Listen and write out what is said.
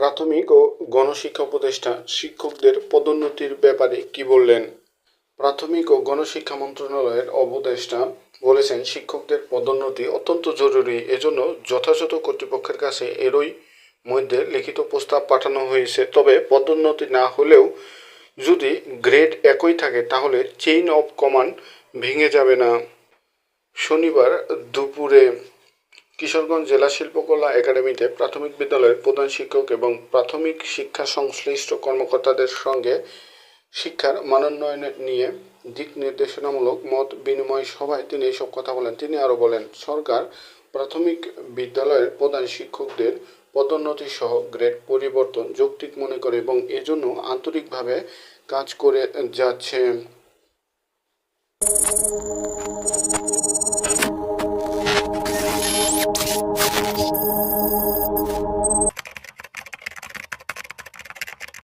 প্রাথমিক ও গণশিক্ষা উপদেষ্টা শিক্ষকদের পদোন্নতির ব্যাপারে কি বললেন? প্রাথমিক ও গণশিক্ষা মন্ত্রণালয়ের উপদেষ্টা বলেছেন, শিক্ষকদের পদোন্নতি অত্যন্ত জরুরি। এজন্য যথাযথ কর্তৃপক্ষের কাছে এরই মধ্যে লিখিত প্রস্তাব পাঠানো হয়েছে। তবে পদোন্নতি না হলেও যদি গ্রেড একই থাকে, তাহলে চেইন অফ কমান্ড ভেঙে যাবে না। শনিবার দুপুরে কিশোরগঞ্জ জেলা শিল্পকলা একাডেমিতে প্রাথমিক বিদ্যালয়ের প্রধান শিক্ষক এবং প্রাথমিক শিক্ষা সংশ্লিষ্ট কর্মকর্তাদের সঙ্গে শিক্ষার মানোন্নয়ন নিয়ে দিক নির্দেশনামূলক মত বিনিময় সভায় তিনি এসব কথা বলেন। তিনি আরও বলেন, সরকার প্রাথমিক বিদ্যালয়ের প্রধান শিক্ষকদের পদোন্নতি সহ গ্রেড পরিবর্তন যৌক্তিক মনে করে এবং এজন্য আন্তরিকভাবে কাজ করে যাচ্ছে।